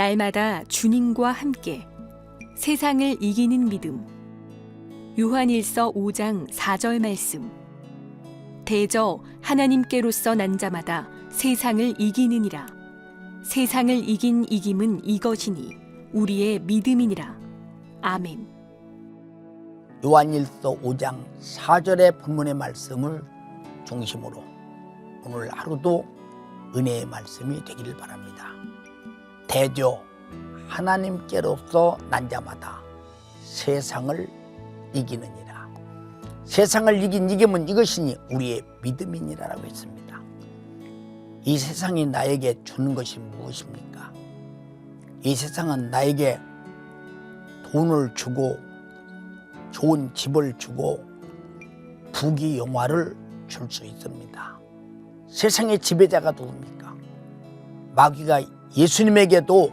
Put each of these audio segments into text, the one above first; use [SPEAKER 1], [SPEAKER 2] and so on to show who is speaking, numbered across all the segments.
[SPEAKER 1] 날마다 주님과 함께 세상을 이기는 믿음. 요한일서 5장 4절 말씀. 대저 하나님께로서 난 자마다 세상을 이기느니라. 세상을 이긴 이김은 이것이니 우리의 믿음이니라. 아멘.
[SPEAKER 2] 요한일서 5장 4절의 본문의 말씀을 중심으로 오늘 하루도 은혜의 말씀이 되기를 바랍니다. 대저 하나님께로서 난 자마다 세상을 이기느니라. 세상을 이긴 이김은 이것이니 우리의 믿음이니라라고 했습니다. 이 세상이 나에게 주는 것이 무엇입니까? 이 세상은 나에게 돈을 주고 좋은 집을 주고 부귀 영화를 줄 수 있습니다. 세상의 지배자가 누굽니까? 마귀가 예수님에게도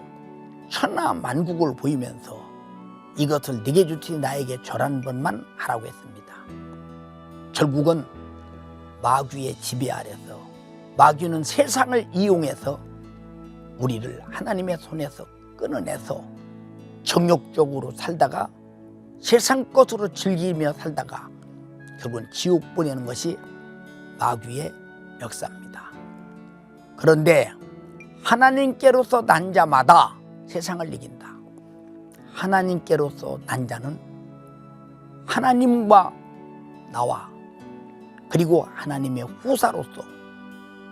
[SPEAKER 2] 천하 만국을 보이면서 이것을 네게 주지 나에게 절한 번만 하라고 했습니다. 결국은 마귀의 지배 아래서 마귀는 세상을 이용해서 우리를 하나님의 손에서 끊어내서 정욕적으로 살다가 세상 것으로 즐기며 살다가 결국은 지옥 보내는 것이 마귀의 역사입니다. 그런데 하나님께로서 난 자마다 세상을 이긴다. 하나님께로서 난 자는 하나님과 나와 그리고 하나님의 후사로서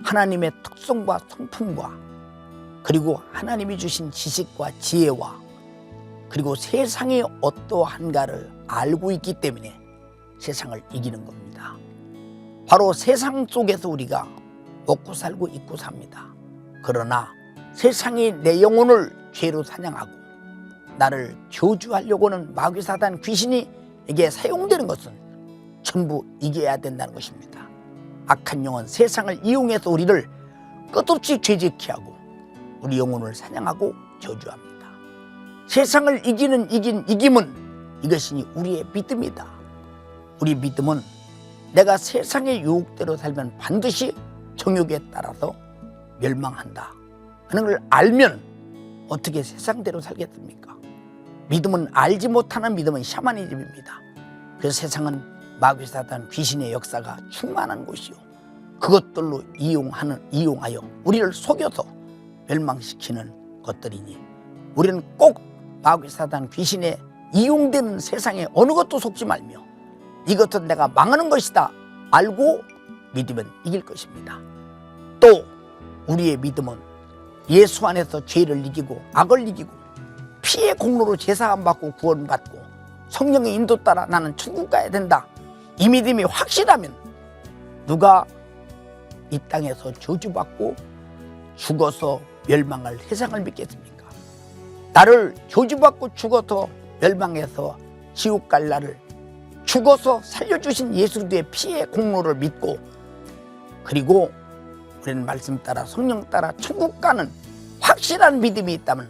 [SPEAKER 2] 하나님의 특성과 성품과 그리고 하나님이 주신 지식과 지혜와 그리고 세상이 어떠한가를 알고 있기 때문에 세상을 이기는 겁니다. 바로 세상 속에서 우리가 먹고 살고 있고 삽니다. 그러나 세상이 내 영혼을 죄로 사냥하고 나를 저주하려고는 마귀 사단 귀신이 에게 사용되는 것은 전부 이겨야 된다는 것입니다. 악한 영은 세상을 이용해서 우리를 끝없이 죄짓게 하고 우리 영혼을 사냥하고 저주합니다. 세상을 이기는 이긴 이김은 이것이 우리의 믿음이다. 우리 믿음은 내가 세상의 유혹대로 살면 반드시 정욕에 따라서 멸망한다 하는 걸 알면 어떻게 세상대로 살겠습니까? 믿음은 알지 못하는 믿음은 샤머니즘입니다. 그래서 세상은 마귀 사단 귀신의 역사가 충만한 곳이요. 그것들로 이용하는 이용하여 우리를 속여서 멸망시키는 것들이니 우리는 꼭 마귀 사단 귀신에 이용되는 세상에 어느 것도 속지 말며 이것은 내가 망하는 것이다 알고 믿으면 이길 것입니다. 또 우리의 믿음은 예수 안에서 죄를 이기고 악을 이기고 피의 공로로 제사함 받고 구원받고 성령의 인도 따라 나는 천국 가야 된다. 이 믿음이 확실하면 누가 이 땅에서 저주받고 죽어서 멸망할 세상을 믿겠습니까? 나를 저주받고 죽어서 멸망해서 지옥 갈 나를 죽어서 살려주신 예수의 피의 공로를 믿고 그리고 우리는 말씀 따라 성령 따라 천국 가는 확실한 믿음이 있다면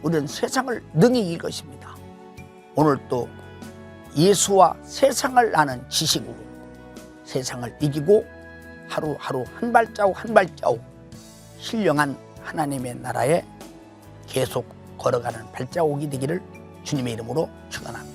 [SPEAKER 2] 우리는 세상을 능히 이길 것입니다. 오늘 또 예수와 세상을 아는 지식으로 세상을 이기고 하루하루 한 발자국 한 발자국 신령한 하나님의 나라에 계속 걸어가는 발자국이 되기를 주님의 이름으로 축원합니다.